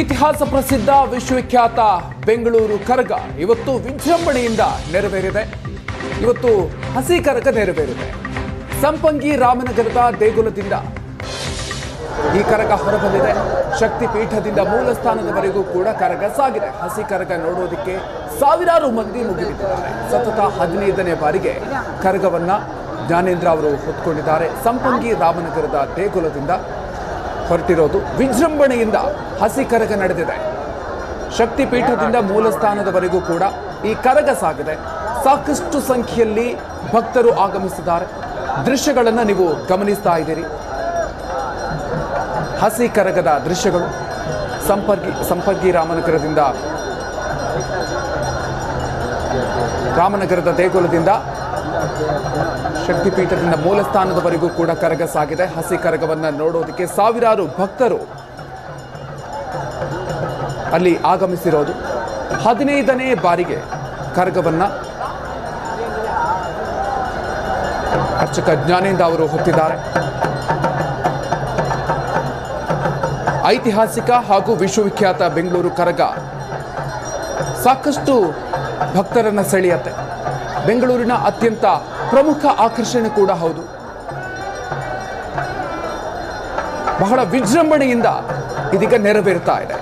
ಇತಿಹಾಸ ಪ್ರಸಿದ್ಧ ವಿಶ್ವವಿಖ್ಯಾತ ಬೆಂಗಳೂರು ಕರಗ ಇವತ್ತು ವಿಜೃಂಭಣೆಯಿಂದ ನೆರವೇರಿದೆ. ಇವತ್ತು ಹಸಿ ಕರಗ ನೆರವೇರಿದೆ. ಸಂಪಂಗಿ ರಾಮನಗರದ ದೇಗುಲದಿಂದ ಈ ಕರಗ ಹೊರಬಂದಿದೆ. ಶಕ್ತಿ ಪೀಠದಿಂದ ಮೂಲ ಸ್ಥಾನದವರೆಗೂ ಕೂಡ ಕರಗ ಸಾಗಿದೆ. ಹಸಿ ಕರಗ ನೋಡೋದಕ್ಕೆ ಸಾವಿರಾರು ಮಂದಿ ಮುಗಿಬಿದ್ದಾರೆ ಸತತ ಹದಿನೈದನೇ ಬಾರಿಗೆ ಕರಗವನ್ನ ಜ್ಞಾನೇಂದ್ರ ಅವರು ಹೊತ್ಕೊಂಡಿದ್ದಾರೆ. ಸಂಪಂಗಿ ರಾಮನಗರದ ದೇಗುಲದಿಂದ ಹೊರಟಿರೋದು ವಿಜೃಂಭಣೆಯಿಂದ ಹಸಿ ಕರಗ ನಡೆದಿದೆ. ಶಕ್ತಿ ಪೀಠದಿಂದ ಮೂಲ ಸ್ಥಾನದವರೆಗೂ ಕೂಡ ಈ ಕರಗ ಸಾಗಿದೆ. ಸಾಕಷ್ಟು ಸಂಖ್ಯೆಯಲ್ಲಿ ಭಕ್ತರು ಆಗಮಿಸಿದ್ದಾರೆ. ದೃಶ್ಯಗಳನ್ನು ನೀವು ಗಮನಿಸ್ತಾ ಇದ್ದೀರಿ. ಹಸಿ ಕರಗದ ದೃಶ್ಯಗಳು. ಸಂಪರ್ಗಿ ಸಂಪರ್ಗಿ ರಾಮನಗರದಿಂದ, ರಾಮನಗರದ ದೇಗುಲದಿಂದ ಶಕ್ತಿಪೀಠದಿಂದ ಮೂಲ ಸ್ಥಾನದವರೆಗೂ ಕೂಡ ಕರಗ ಸಾಗಿದೆ ಹಸಿ ಕರಗವನ್ನು ನೋಡೋದಕ್ಕೆ ಸಾವಿರಾರು ಭಕ್ತರು ಅಲ್ಲಿ ಆಗಮಿಸಿರೋದು. ಹದಿನೈದನೇ ಬಾರಿಗೆ ಕರಗವನ್ನ ಅರ್ಚಕ ಜ್ಞಾನೇಂದ್ರ ಅವರು ಹೊತ್ತಿದ್ದಾರೆ. ಐತಿಹಾಸಿಕ ಹಾಗೂ ವಿಶ್ವವಿಖ್ಯಾತ ಬೆಂಗಳೂರು ಕರಗ ಸಾಕಷ್ಟು ಭಕ್ತರನ್ನ ಸೆಳೆಯತ್ತೆ. ಬೆಂಗಳೂರಿನ ಅತ್ಯಂತ ಪ್ರಮುಖ ಆಕರ್ಷಣೆ ಕೂಡ ಹೌದು. ಬಹಳ ವಿಜೃಂಭಣೆಯಿಂದ ಇದೀಗ ನೆರವೇರ್ತಾ ಇದೆ.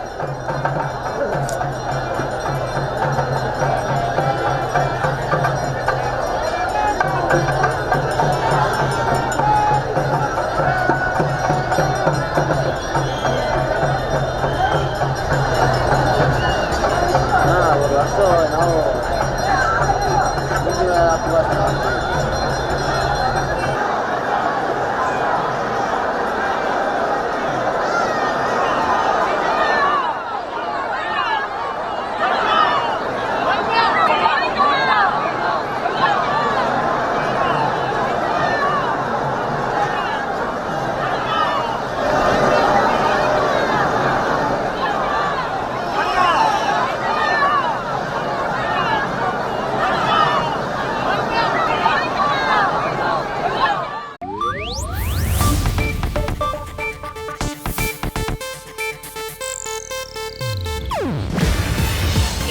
cuatro.